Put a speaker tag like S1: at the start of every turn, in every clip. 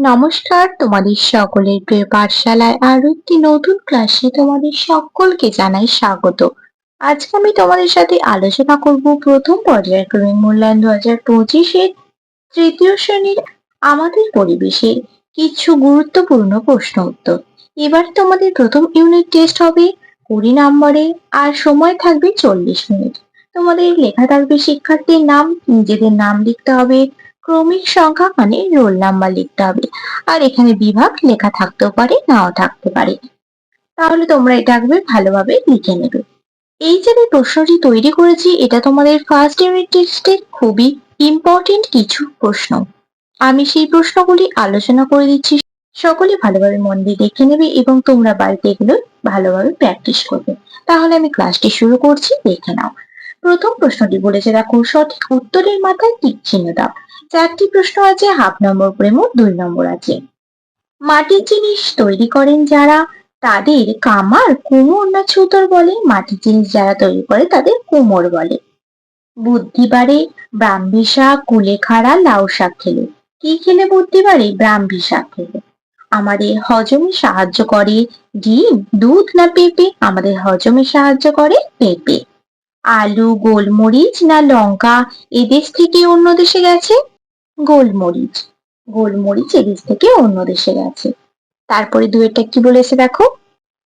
S1: নমস্কার তোমাদের সকলের প্রিয় পাঠশালায় আরও একটি নতুন ক্লাসে তোমাদের সকলকে জানাই স্বাগত। আজকে আমি তোমাদের সাথে আলোচনা করব প্রথম পর্যায়ক্রমিক মূল্যায়ন দু হাজার পঁচিশের তৃতীয় শ্রেণির আমাদের পরিবেশের কিছু গুরুত্বপূর্ণ প্রশ্ন উত্তর। এবার তোমাদের প্রথম ইউনিট টেস্ট হবে কুড়ি নম্বরে আর সময় থাকবে চল্লিশ মিনিট। তোমাদের লেখা থাকবে শিক্ষার্থীর নাম, নিজেদের নাম লিখতে হবে ক্রমিক সংখ্যা মানে রোল নাম্বার লিখতে হবে। আর এখানে বিভাগ লেখা থাকতেও পারে, নাও থাকতে পারে। তাহলে তোমরা এটা একবার ভালোভাবে লিখে নেবে। এই যে আমি প্রশ্নটি তৈরি করেছি, এটা তোমাদের ফার্স্ট ইউনিট টেস্টের খুবই ইম্পর্টেন্ট কিছু প্রশ্ন। আমি সেই প্রশ্নগুলি আলোচনা করে দিচ্ছি। সকলে ভালোভাবে মন দিয়ে দেখে নেবে এবং তোমরা বাড়িতে এগুলো ভালোভাবে প্র্যাকটিস করবে। তাহলে আমি ক্লাসটি শুরু করছি, দেখে নাও। প্রথম প্রশ্নটি বলেছে, দেখো, সঠিক উত্তরের মাথায় টিক চিহ্ন দাও। চারটি প্রশ্ন আছে, হাফ নম্বর করে মোট দুই নম্বর আছে। মাটির জিনিস তৈরি করেন যারা, তাদের কামার কুমোর না ছুতর বলে, মাটির জিনিস যারা তৈরি করে, তাদের কোমর বলে। বুদ্ধি বাড়ে, ব্রাহ্মী শাক কুলেখাড়া লাউ শাক খেলে। কি খেলে বুদ্ধি বাড়ে? ব্রাহ্মী শাক খেলে। আমাদের হজমে সাহায্য করে ডিম, দুধ না পেঁপে? আমাদের হজমে সাহায্য করে পেঁপে। আলু, গোলমরিচ না লঙ্কা এদেশ থেকে অন্য দেশে গেছে? গোলমরিচ। গোলমরিচ এদেশ থেকে অন্য দেশে গেছে। তারপরে দুয়েরটা কি বলেছে দেখো?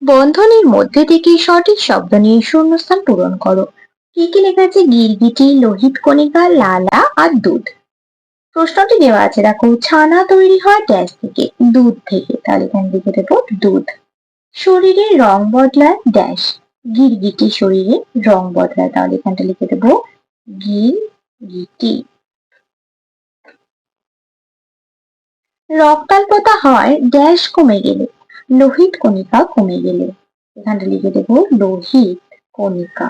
S1: বন্ধনীর মধ্যে থেকে সঠিক শব্দ নিয়ে শূন্যস্থান পূরণ করো। কি কি লেখা আছে? গিরগিটি, লোহিত কণিকা, লালা আর দুধ। প্রশ্নটি দেওয়া আছে দেখো, ছানা তৈরি হয় ড্যাশ থেকে, দুধ থেকে। তাহলে এখানে লিখে দেবো দুধ। শরীরের রং বদলায় ড্যাশ। গিরগিটি শরীরে রং বদলায়। তাহলে এখানটা লিখে দেবো গিরগিটি। রক্তাল্পতা হয় ড্যাশ কমে গেলে, লোহিত কণিকা কমে গেলে। এখানটা লিখে দেব লোহিত কণিকা।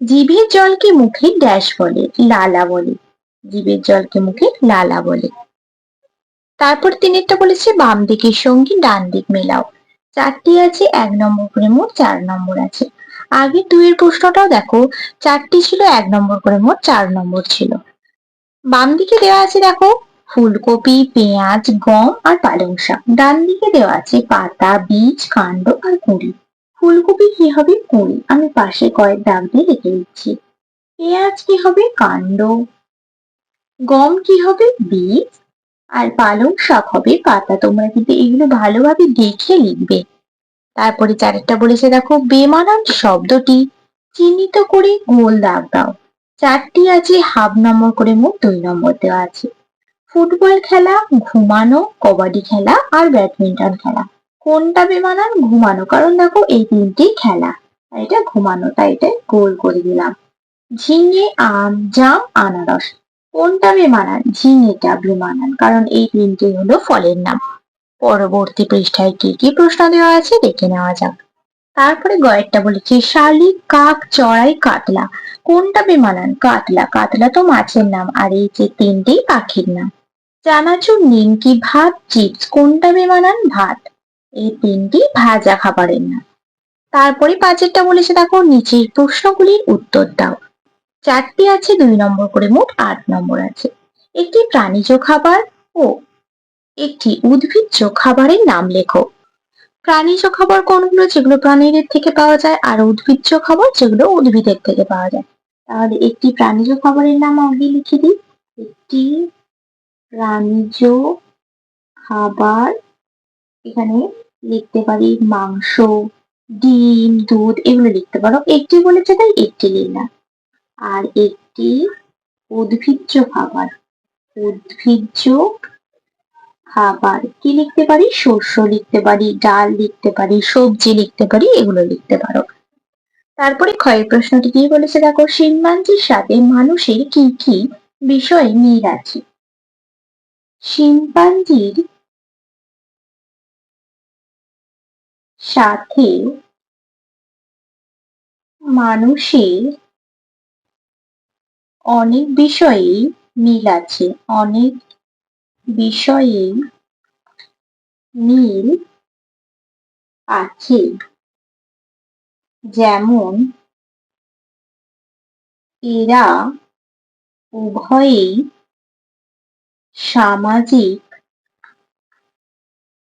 S1: জীবের জলকে মুখে ড্যাশ বলে, লালা বলে। জীবের জলকে মুখে লালা বলে। তারপর তিনেরটা বলেছে বাম দিকের সঙ্গী ডান দিক মেলাও। চারটি আছে, এক নম্বর করে মোট চার নম্বর আছে। আগে দুইয়ের প্রশ্নটাও দেখো, চারটি ছিল, এক নম্বর করে মোট চার নম্বর ছিল। বাম দিকে দেওয়া আছে দেখো, ফুলকপি, পেঁয়াজ, গম আর পালং শাক। ডান দিকে দেওয়া আছে পাতা, বীজ, কাণ্ড আর কুড়ি। ফুলকপি কি হবে? কুড়ি। আমি পাশে কয়েক দাগ দিয়ে রেখে দিচ্ছি পেঁয়াজ কি হবে? কাণ্ড। গম কি হবে? বীজ। আর পালং শাক হবে পাতা। তোমরা কিন্তু এগুলো ভালোভাবে দেখে লিখবে। তারপরে চারেরটা বলেছে, দেখো, বেমানান শব্দটি চিহ্নিত করে গোল দাগ দাও। চারটি আছে, হাফ নম্বর করে মোট দুই নম্বর দেওয়া আছে। ফুটবল খেলা, ঘুমানো, কবাডি খেলা আর ব্যাডমিন্টন খেলা। কোনটা বেমানান? ঘুমানো। কারণ দেখো, এই তিনটি খেলা। এটা ঘুমানো, তাই এটা গোল করে দিলাম। ঝিঙে, আম, জাম, আনারস। কোনটা বেমানান ঝিঙেটা বেমানান কারণ এই তিনটি হলো ফলের নাম। পরবর্তী পৃষ্ঠায় কি কি প্রশ্ন দেওয়া আছে দেখে নেওয়া যাক। তারপরে গয়েরটা বলেছে শালিক কাক, চড়াই, কাতলা। কোনটা বেমানান কাতলা। কাতলা তো মাছের নাম, আর এই যে তিনটি পাখির নাম। চানাচুর, নিমকি ভাত, চিপস কোনটা বেমানান ভাত। এই তিনটি ভাজা খাবারের নাম। তারপরে পাঁচেরটা বলেছে দেখো, নিচের প্রশ্নগুলির উত্তর দাও। চারটি আছে দুই নম্বর করে মোট আট নম্বর আছে। একটি প্রাণীজ খাবার ও একটি উদ্ভিজ্জ খাবারের নাম লেখো। প্রাণীজ খাবার কোনগুলো? যেগুলো প্রাণীদের থেকে পাওয়া যায়, আর উদ্ভিজ্জ খাবার যেগুলো উদ্ভিদের থেকে পাওয়া যায়। তাহলে একটি প্রাণীজ খাবারের নাম আগে লিখে দিই। একটি প্রাণীজ খাবার, এখানে লিখতে পারি মাংস, ডিম, দুধ, এগুলো লিখতে পারো। একটি বলেছে তাই একটি লিখলাম। আর একটি উদ্ভিজ্জ খাবার। উদ্ভিজ্জ খাবার। কি লিখতে পারি? শস্য লিখতে পারি, ডাল লিখতে পারি, সবজি লিখতে পারি, এগুলো লিখতে পারো। তারপরে ক্ষয়ের প্রশ্নটি কি বলেছে? দেখো শিম্পাঞ্জির সাথে মানুষের কি কি বিষয়ে মিল আছে? শিম্পাঞ্জির সাথে মানুষের অনেক বিষয়েই মিল আছে, অনেক বিষয়ে মিল আছে। যেমন, এরা উভয়েই সামাজিক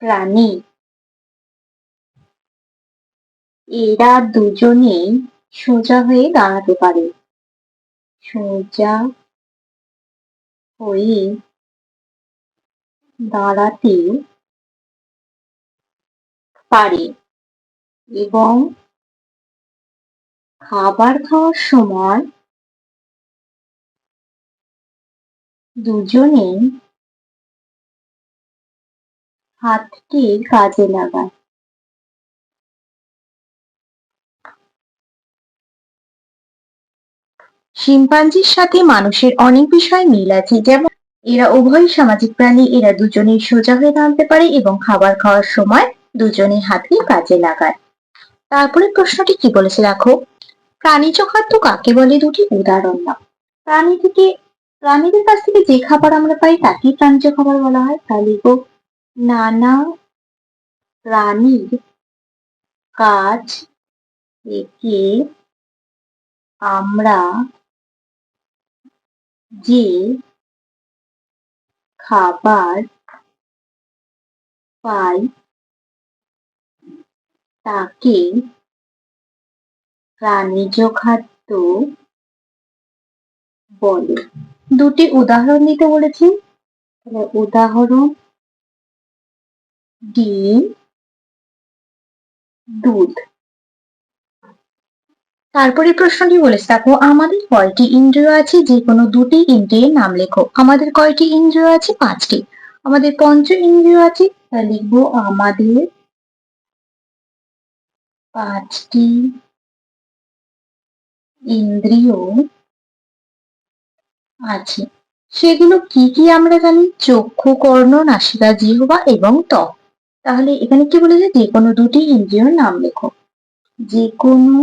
S1: প্রাণী। এরা দুজনেই সোজা হয়ে দাঁড়াতে পারে। সোজা হয়ে দাঁড়াতে পারে এবং খাবার খাওয়ার সময় দুজনেই হাতকে কাজে লাগায়। শিম্পাঞ্জির সাথে মানুষের অনেক বিষয় মিল আছে, যেমন এরা উভয় সামাজিক প্রাণী, এরা দুজনেই সোজা হয়ে দাঁড়াতে পারে এবং খাবার খাওয়ার সময় দুজনেই হাতকে কাজে লাগায়। তারপরে প্রশ্নটি কি বলেছে দেখো? প্রাণীজ খাদ্য কাকে বলে দুটি উদাহরণ দাও। প্রাণী থেকে, প্রাণীদের কাছ থেকে যে খাবার আমরা পাই তাকেই প্রাণীজ খাবার বলা হয়। তাহলে নানা প্রাণীর কাজ থেকে আমরা যে খাবার পাই তাকে প্রাণীজ খাদ্য বলে। দুটি উদাহরণ দিতে বলেছি। উদাহরণ ডিম দুধ। তারপরে প্রশ্নটি বলেছে দেখো আমাদের কয়টি ইন্দ্রিয় আছে? যে কোনো দুটি ইন্দ্রিয়ের নাম লেখো। আমাদের কয়টি ইন্দ্রিয় আছে? পাঁচটি। আমাদের পঞ্চ ইন্দ্রিয় আছে? লিখব আমাদের পাঁচটি ইন্দ্রিয় আছে। সেগুলো কি কি আমরা জানি? চক্ষু, কর্ণ, নাসিকা, জিহ্বা এবং ত্বক। তাহলে এখানে কি বলেছে? যে কোনো দুটি ইন্দ্রিয়র নাম লেখো। যে কোনো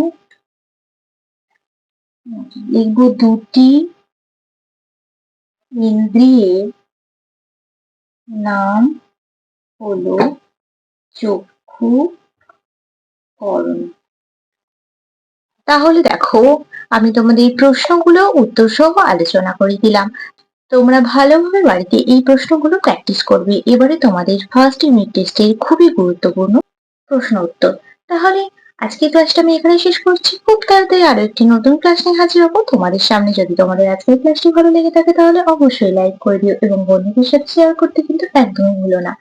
S1: লিখব দুটি ইন্দ্রিয়ের নাম হলো চক্ষু করণ তাহলে দেখো, আমি তোমাদের এই প্রশ্নগুলো উত্তর সহ আলোচনা করে দিলাম। তোমরা ভালোভাবে বাড়িতে এই প্রশ্নগুলো প্র্যাকটিস করবে। এবারে তোমাদের ফার্স্ট ইউনিট টেস্টের খুবই গুরুত্বপূর্ণ প্রশ্ন উত্তর। তাহলে আজকের ক্লাসটা আমি এখানে শেষ করছি। খুব তাড়াতাড়ি আরও একটি নতুন ক্লাস নিয়ে হাজির হব। তোমাদের সামনে যদি তোমাদের আজকের ক্লাসটি ভালো লেগে থাকে তাহলে অবশ্যই লাইক করে দিও এবং বন্ধুদের সাথে শেয়ার করতে কিন্তু একদমই ভুলো না।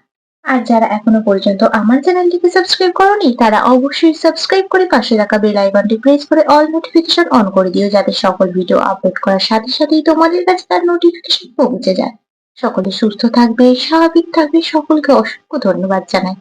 S1: আর যারা এখনও পর্যন্ত আমার চ্যানেলটিকে সাবস্ক্রাইব করনি, তারা অবশ্যই সাবস্ক্রাইব করে পাশে রাখা বেল আইকনটি প্রেস করে অল নোটিফিকেশন অন করে দিও যাতে সকল ভিডিও আপলোড করার সাথে সাথেই তোমাদের কাছে তার নোটিফিকেশন পৌঁছে যায়। সকলে সুস্থ থাকবে, স্বাভাবিক থাকবে, সকলকে অসংখ্য ধন্যবাদ জানাই।